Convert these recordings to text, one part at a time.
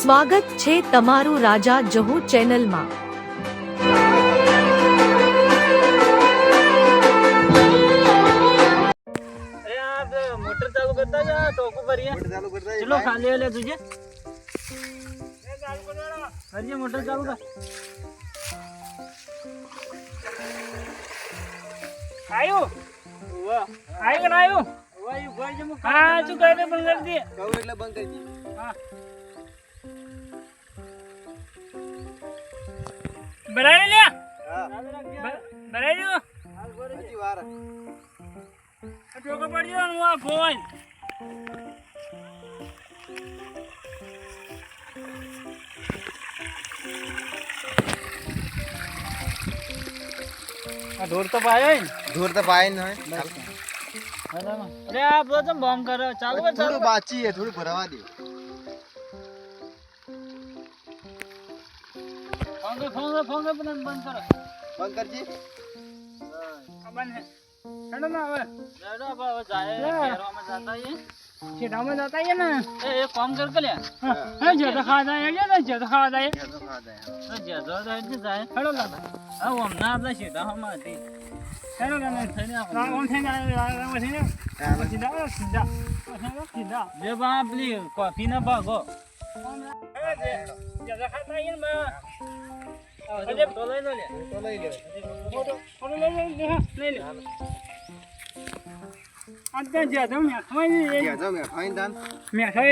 સ્વાગત છે તમારું રાજા જહુ ચેનલમાં. અરે આ બે મોટર ચાલુ કરતા જા ટોકું ભરીએ. ચાલુ કરતા ચલો ખાલી એટલે તુજે કરજે મોટર ચાલુ કર. આયુ? આયુ કે ના આયુ? હા શું કહે છે પણ કરી દે? કહું એટલે બંધ કરી દીધી હા. બરાબર લે. હા. બરાબર હજી વાર. ટોકો પડ્યો હું આ ફોન આ ઢોર તો પાયો ને. ઢોર તો પાય ને હોય અરે આ બધો તો બોમ્બ કરે ચાલુ ચાલુ. બાચી છે થોડું ભરવા દે. કર ફોન કર પણ બંધ કરો. બંધ કરજી. આ બંધ હેડો ના હવે. હેડો હવે જાય. શહેરોમાં જાતા આઈએ શહેરોમાં જાતા આઈએ ને. એ એક કામ કર કે લ્યા હા જે તો ખાવા જાય એટલે જે તો ખાવા જાય. ઘેર તો જાય. જે તો એટલે જાય. હેડો લાગા હા હમણાં આપણે શેઠામાં હતી. હેડો લાગા થઈને આપણે ઓમ થઈને આવે થઈને. સીધા સીધા સીધા. જે બા પેલી કોફી ના ભાગો.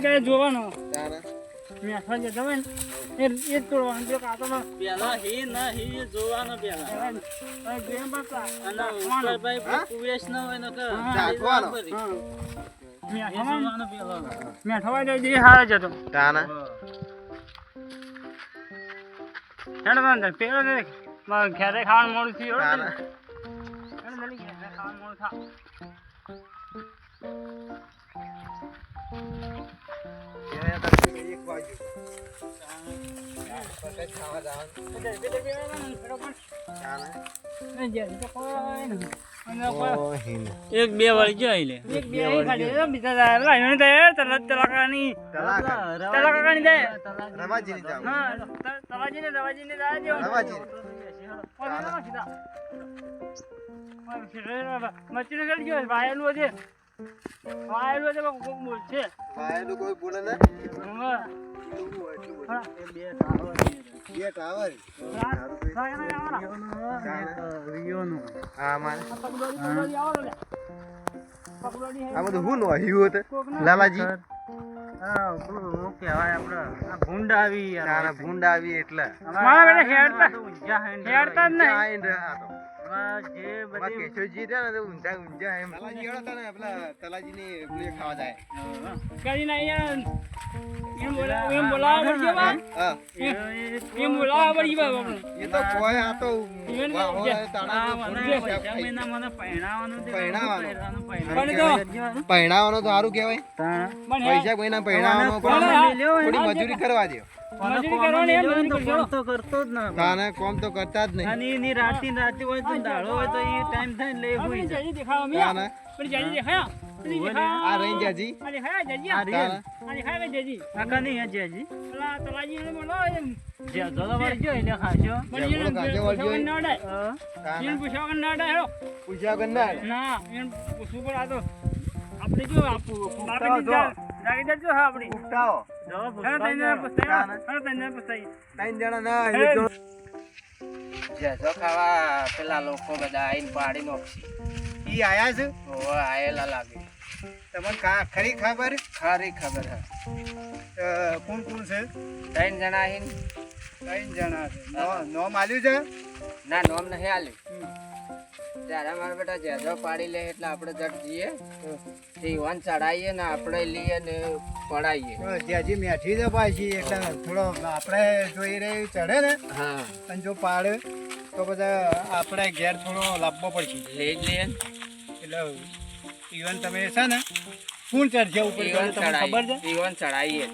ને જોવાનો મેઠા જે તમે એ એ તોડવાનું જો કાતો પેલા હી ના હી જોવાનો પેલા ગેમ બાપા અને ઉપર કુવેશ ન હોય ને કે ચાખવાનો. મેઠા પેલો મેઠા હોય તો જે હારે જતો તાના. હેડ બંધ પેલો મારે ઘરે ખાવાનું મોડું થયું. હેડ ખાવાનું મોડું થા એક બે વાળી જો લે એક બે ખાલી બીજા લાઈનો દે તલા તલાકાની તલાક. તલાકાની દે રવાજીની જાવ. હા તલાજીને દવાજીને દા દેવો રવાજી. મચ્છી ને ગયો વાયેલું છે વાયેલું છે કોક બોલ છે વાયેલું કોઈ બોલે ને. બે ટાવર. આ બધું હું નો આવ્યું હતું? લાલાજી ભૂંડ આવી. તાના આવી એટલે મારા બેટા હેડતા હેડતા જ નહીં આઈને તો. જે બધી કેશવજી રહ્યા ને તો ઊંધા ઊંધા એમ. તલાજી હતા ને પેલા તલાજીની પેલી ખાવા જાય. કરીને અહીંયા એમ બોલા એમ બોલાવા પડશે બા એમ બોલાવા પડશે બા એ તો કોઈ આ તો તો પહેણાવાનું. પહેણાવાનું. પહેણાવાનું, પહેણાવાનું. પહેણાવાનો તો સારું કેવાય પૈસા કોઈના પહેણાવાનો કોને થોડી મજૂરી કરવા દો તાને કોમ તો કરતા જ નહીં. અને એની રાતી રાતી હોય તો દાડો હોય તો એ ટાઈમ થાય ને લે હુઈ જાય. તાને? પેલી જાજી દેખાયા? પેલી દેખાયા? આ રહી જાજી? આ દેખાયા જાજી? આ દેખાયા બે જાજી? પેલા તલાજીને બોલાવો એમ. બળી ઝઘડો કાચો એને વળગ્યો પૂછવા ના અડાય. એને પૂછવા વગર ના હેડો. પૂછ્યા વગર ના? ના એને પૂછવું પડે આ તો. આપણે જો આપવું આપણે હા આપણી. ત્રણ જણા ના જજો ખાવા પેલા લોકો બધા આઈને પાડી નોખશે. ઈ આયા છે? ઓ આયેલા લાગે. તમને કા ખરી ખબર? ખરી ખબર હે. કોણ કોણ છે? ત્રણ જણા આઈને. ત્રણ જણા છે. નો- નોમ આલ્યું છે? ના નોમ નહીં આલ્યું. ત્યારે મારા બેટા જેજો પાડી લે એટલે આપણે જટ જઈએ. જીવન ચડાવીએ ને આપણે લઈએ ને પડાવીએ જ્યાંજી મેઠી છે પાછી એટલે થોડો આપણે જોઈ રહી ચડે ને હા. અને જો પાડે તો બધા આપણે ઘેર થોડો લાવવો પડશે. લઈ જ લઈએ એટલે ઈવન તમે છે ને ફૂલ ચડશે ઉપર તમને ખબર છે? ચડાવીએ ઈવન ચડાવીએ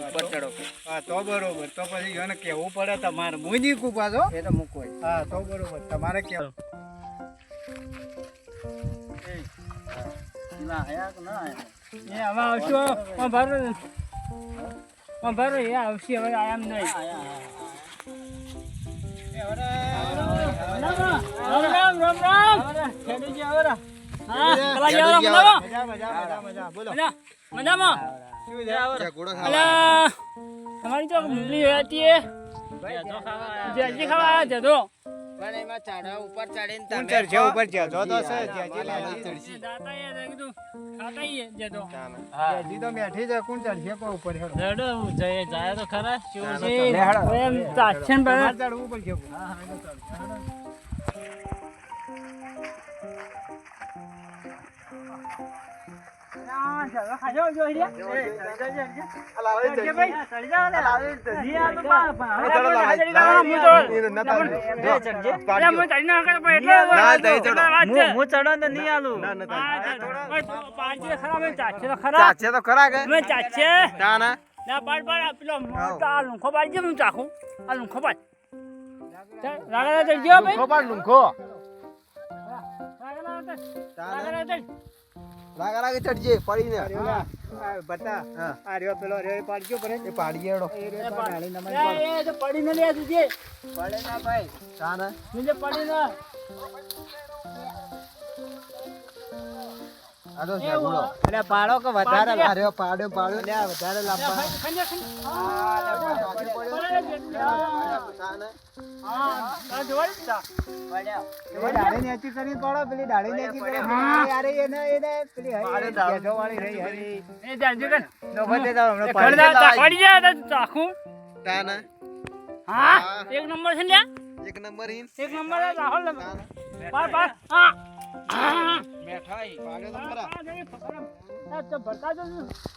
ઉપર ચડો. હા તો બરોબર. તો પછી ઈવન કેવું પડે તમારે. હું નહીં કૂપા છો એ તો મૂકો હા તો બરોબર. તમારે કેવું એ હવે આવશો. પણ બરો એ આવશે. હવે આયામ નહીં. તમારી તો મુરલી હતી એ. જેજી ખાવા આવ્યા. છે તો. પણ એમાં ચઢવા ઉપર ચડીને તમે ચડશે? ઉપર ચડશો તો છે જ્યાંથી લાલા લાલા દાતા એ તો કીધું ખાતા એ જે તો. જ્યાંથી તો બેઠી છે કોણ ચડશે? કોઈ ઉપર હેડો. રેડો જઈએ. જાય તો ખરા એ ચાલો. એમ ચાલશે ને તમારે બધા ચડવું પડશે ચાચે તો ખરા કે ના ના ખોપાડ લુંખો. લાગા લાગે ચડજે પડીને. બતા આ રહ્યો પેલો રહ્યો પાડજો પડે એ પાડી હેડો એ રહ્યો તો ડાળી નમાઈ પડે. પડી લે તુજે પડે ના ભાઈ. ના ના મુજે પડી ને આ તો છે એટલે પાડો કે વધારે આ પાડ્યો. પાડ્યો. લે. વધારે હા? એક નંબર છે એક નંબર એક નંબર રાહુલ બાર બાર હા. બેઠા ઈ. તો ખરા. હા તો ભરતા જો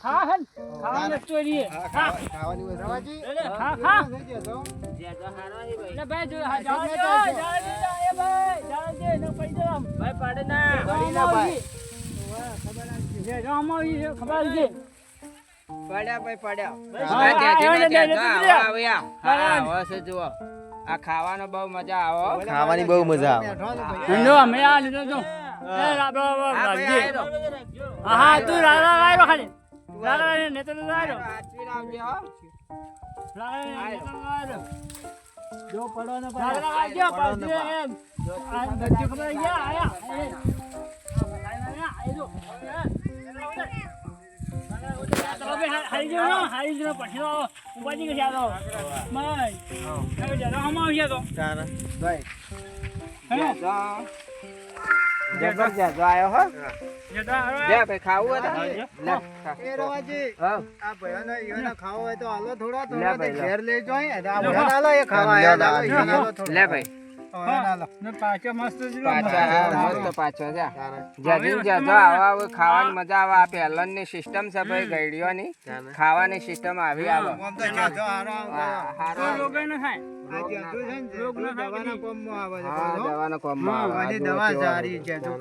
હા હે ખાવાની સ્ટોરી હા ખાવાની વસ્તુ. રવાજી. હા હા જેઠો જેજો હારો ભાઈ. એટલે ભાઈ જો હા જાવ જાવ એ ભાઈ. જાવ દે ને પૈસા આમ. ભાઈ પડે ના. પડી ના ભાઈ. જે રામ આવી ખબર છે પડ્યા ભાઈ પડ્યા. આ ને આવો, આવો, આવો. હવે જુઓ. આ ખાવાનો બહુ મજા આવો ખાવાની બહુ મજા આવે નો અમે આ લીધો તો એ રાબો હા હા હા તું રાડા લાવ્યો ખાલી રાડા ને નેતો લાવ્યો હાચવીને આવજો હો. ને નેતો લાવ્યો જો પડો ને રાડા પાછે એમ આ બચ્ચો ખબર ગયા આયા એ આયા જો હારી જો હારી જો પછી હમ આવશે તો. ખાવું હોય તો લે ખા. એ રવાજી હા. આ ભયાનો ઈયોને ખાવો હાલો થોડા. ઘેર લઈ જાય. લે ભાઈ. ભયાનો હાલો. ને પાછો મસ્ત જ પાછા હા, મસ્ત પાછો છે જેજી જેજો આવા આવે ખાવાની મજા આવે. આ પહેલનની સિસ્ટમ છે ભાઈ ગઈડીઓની ખાવાની સિસ્ટમ આવી આવે દવાના કોમમાં આવે છે હા પાછો. દવાનો કોમમાં આવે. દવા સારી છે. તું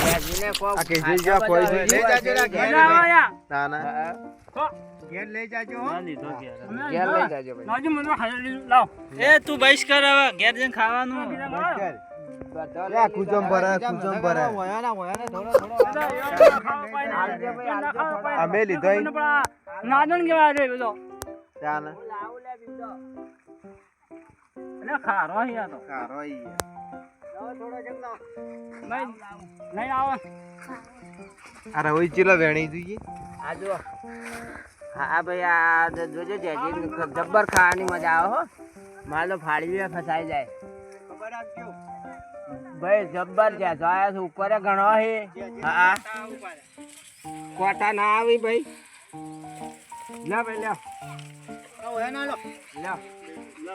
આ કેજી જ્યાં કોઈ ખાધા છે? બધા લઈ જાજો ઘેર ઘેર. મજા આવે યા ના. ના ઘેર લઈ જાજો ઘેર. લઈ જાજો ભાઈ. લાવજો મને ખાલી લાવ. એ તું બહિષ કર હવે ઘેર જઈને ખાવાનું. અમે લીધો. નાદન કેવા રે બધો. ખારો અહીંયા તો. ખારો ઈ. ભાઈ નહીં આવો. આ રવઈ ચીલો વેણી જોઈએ. આ જો હા ભાઈ આ જો- જોજો જેજી જબ્બર ખાવાની મજા આવે હો. માલો ફાડી ફસાઈ જાય. ખબર રાખજો. ભાઈ જબ્બર છે જોયા છે ઉપર ઘણો હે. હા કોટા ના આવી ભાઈ. લે ભાઈ લે. લે તો હોય હોય. તો કરે લે,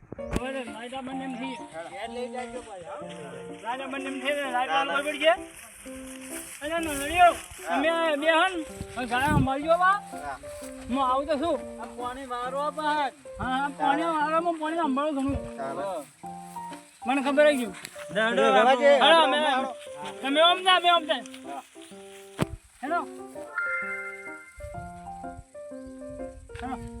ચાલે ખબર હા, હા, હા. તમે ખોલે ના ના અમારે હવે એકદમ ભાઈ.